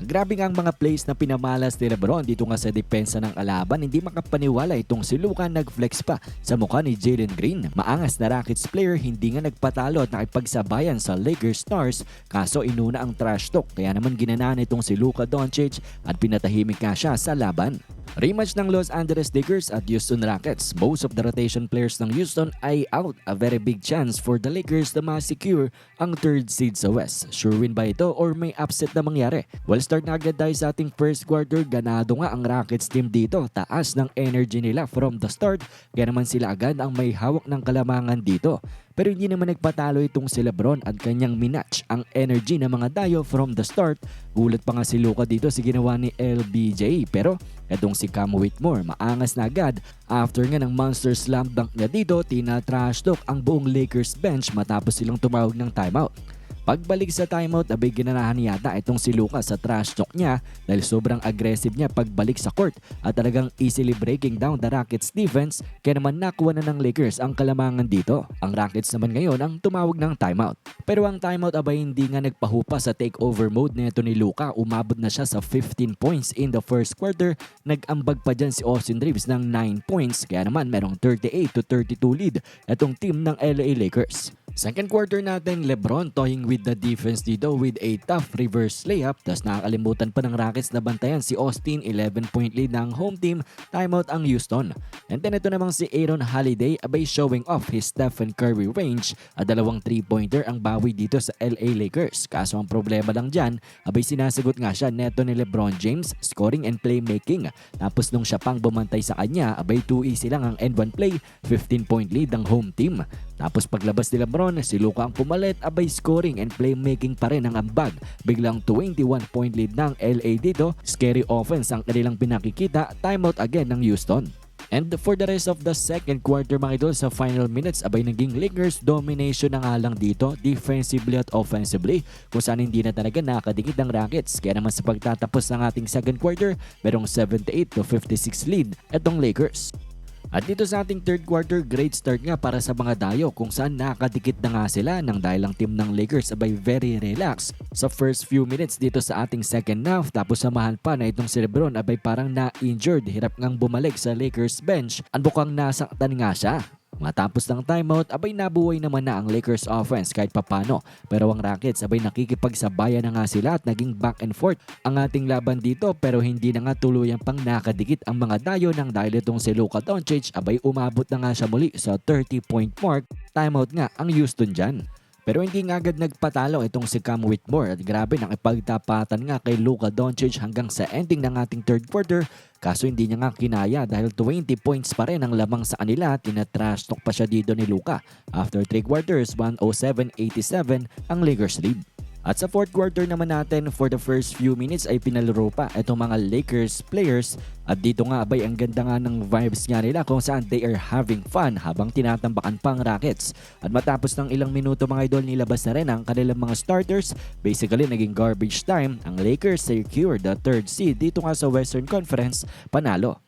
Grabe nga ang mga plays na pinamalas ni Lebron dito nga sa depensa ng alaban. Hindi makapaniwala itong si Luka nag-flex pa sa mukha ni Jalen Green. Maangas na Rockets player hindi nga nagpatalo at nakipagsabayan sa Lakers stars kaso inuna ang trash talk kaya naman ginanaan itong si Luka Doncic at pinatahimik nga siya sa laban. Rematch ng Los Angeles Lakers at Houston Rockets. Most of the rotation players ng Houston ay out. A very big chance for the Lakers na ma-secure ang third seed sa West. Sure win ba ito or may upset na mangyari? Well, start na agad tayo sa ating first quarter. Ganado nga ang Rockets team dito. Taas ng energy nila from the start. Kaya naman sila agad ang may hawak ng kalamangan dito. Pero hindi naman nagpatalo itong si Lebron at kanyang minatch ang energy ng mga dayo from the start. Gulat pa nga si Luka dito sa ginawa ni LBJ. Pero Itong si Cam Whitmore, maangas na agad. After nga ng monster slam dunk niya dito, tina-trash talk ang buong Lakers bench matapos silang tumawag ng timeout. Pagbalik sa timeout, abay ginanahan yata itong si Lucas sa trash talk niya dahil sobrang aggressive niya pagbalik sa court at talagang easily breaking down the Rockets defense kaya naman nakuha na ng Lakers ang kalamangan dito. Ang Rockets naman ngayon ang tumawag ng timeout. Pero ang timeout abay hindi nga nagpahupa sa takeover mode nito ni Luka. Umabot na siya sa 15 points in the first quarter. Nag-ambag pa dyan si Austin Reeves ng 9 points kaya naman merong 38 to 32 lead itong team ng LA Lakers. Second quarter natin, Lebron toying with the defense dito with a tough reverse layup. Tapos nakakalimutan pa ng Rockets na bantayan si Austin, 11 point lead ng home team, timeout ang Houston. And then ito namang si Aaron Holiday abay showing off his Stephen Curry range at dalawang 3-pointer ang bawi dito sa LA Lakers. Kaso ang problema lang dyan, abay sinasagot nga siya neto ni Lebron James, scoring and playmaking. Tapos nung siya pang bumantay sa kanya, abay 2 easy lang ang end one play, 15 point lead ng home team. Tapos paglabas ni Lebron, si Luka ang pumalit, abay scoring and playmaking pa rin ang ambag. Biglang 21 point lead ng LA dito, scary offense ang kanilang pinakikita, timeout again ng Houston. And for the rest of the second quarter mga idol sa final minutes abay naging Lakers domination na nga lang dito defensively at offensively kung saan hindi na talaga nakadikit ng Rockets kaya naman sa pagtatapos ng ating second quarter merong 78 to 56 lead etong Lakers. At dito sa ating third quarter, great start nga para sa mga dayo kung saan nakadikit na nga sila nang dahil ang team ng Lakers abay very relax sa first few minutes dito sa ating second half. Tapos samahan pa na itong si Lebron abay parang na-injured. Hirap ngang bumalik sa Lakers bench. At bukang nasaktan nga siya. Matapos ng timeout, abay nabuhay naman na ang Lakers offense kahit papano. Pero ang Rockets abay nakikipagsabayan na nga sila at naging back and forth ang ating laban dito pero hindi na nga tuluyan pang nakadikit ang mga dayo ng dahil itong si Luka Doncic abay umabot na nga siya muli sa 30 point mark. Timeout nga ang Houston dyan. Pero hindi nga agad nagpatalo itong si Cam Whitmore at grabe nakipagtapatan nga kay Luka Doncic hanggang sa ending ng ating third quarter kaso hindi niya nga kinaya dahil 20 points pa rin ang lamang sa kanila tinatrash talk pa siya dito ni Luka. After 3 quarters 107-87 ang Lakers lead. At sa fourth quarter naman natin, for the first few minutes ay pinalaro pa itong mga Lakers players. At dito nga abay ang ganda nga ng vibes nga nila kung saan they are having fun habang tinatambakan pang Rockets. At matapos ng ilang minuto mga idol nilabas na rin ang kanilang mga starters. Basically naging garbage time. Ang Lakers secure the third seed dito nga sa Western Conference panalo.